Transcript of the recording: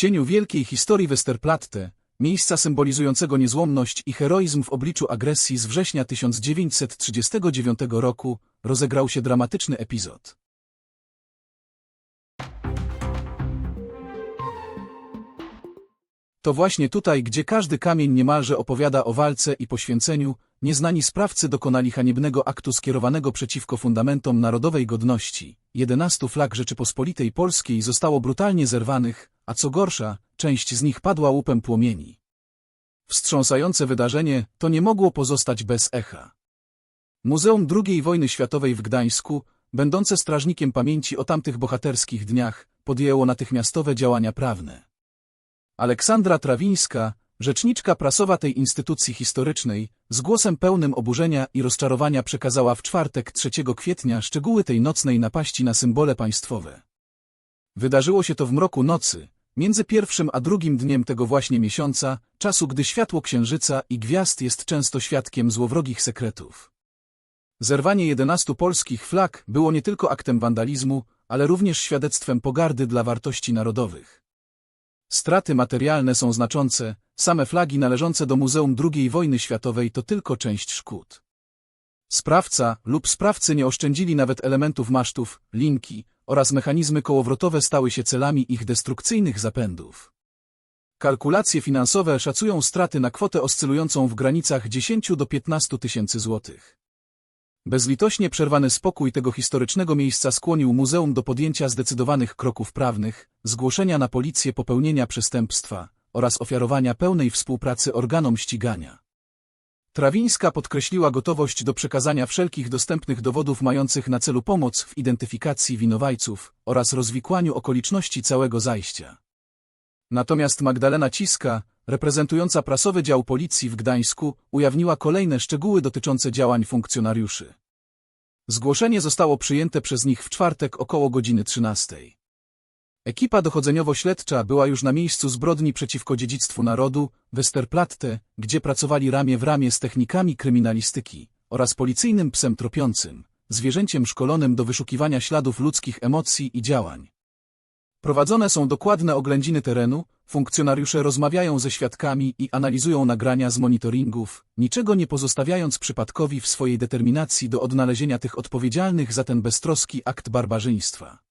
cieniu wielkiej historii Westerplatte, miejsca symbolizującego niezłomność i heroizm w obliczu agresji z września 1939 roku, rozegrał się dramatyczny epizod. To właśnie tutaj, gdzie każdy kamień niemalże opowiada o walce i poświęceniu, nieznani sprawcy dokonali haniebnego aktu skierowanego przeciwko fundamentom narodowej godności. 11 flag Rzeczypospolitej Polskiej zostało brutalnie zerwanych, a co gorsza, część z nich padła łupem płomieni. Wstrząsające wydarzenie to nie mogło pozostać bez echa. Muzeum II wojny światowej w Gdańsku, będące strażnikiem pamięci o tamtych bohaterskich dniach, podjęło natychmiastowe działania prawne. Aleksandra Trawińska, rzeczniczka prasowa tej instytucji historycznej, z głosem pełnym oburzenia i rozczarowania przekazała w czwartek 3 kwietnia szczegóły tej nocnej napaści na symbole państwowe. Wydarzyło się to w mroku nocy, między pierwszym a drugim dniem tego właśnie miesiąca, czasu gdy światło księżyca i gwiazd jest często świadkiem złowrogich sekretów. Zerwanie 11 polskich flag było nie tylko aktem wandalizmu, ale również świadectwem pogardy dla wartości narodowych. Straty materialne są znaczące, same flagi należące do Muzeum II wojny światowej to tylko część szkód. Sprawca lub sprawcy nie oszczędzili nawet elementów masztów, linki oraz mechanizmy kołowrotowe stały się celami ich destrukcyjnych zapędów. Kalkulacje finansowe szacują straty na kwotę oscylującą w granicach 10 do 15 tysięcy złotych. Bezlitośnie przerwany spokój tego historycznego miejsca skłonił muzeum do podjęcia zdecydowanych kroków prawnych, zgłoszenia na policję popełnienia przestępstwa oraz ofiarowania pełnej współpracy organom ścigania. Trawińska podkreśliła gotowość do przekazania wszelkich dostępnych dowodów mających na celu pomoc w identyfikacji winowajców oraz rozwikłaniu okoliczności całego zajścia. Natomiast Magdalena Ciska, reprezentująca prasowy dział policji w Gdańsku, ujawniła kolejne szczegóły dotyczące działań funkcjonariuszy. Zgłoszenie zostało przyjęte przez nich w czwartek około godziny 13. Ekipa dochodzeniowo-śledcza była już na miejscu zbrodni przeciwko dziedzictwu narodu, Westerplatte, gdzie pracowali ramię w ramię z technikami kryminalistyki oraz policyjnym psem tropiącym, zwierzęciem szkolonym do wyszukiwania śladów ludzkich emocji i działań. Prowadzone są dokładne oględziny terenu, funkcjonariusze rozmawiają ze świadkami i analizują nagrania z monitoringów, niczego nie pozostawiając przypadkowi w swojej determinacji do odnalezienia tych odpowiedzialnych za ten beztroski akt barbarzyństwa.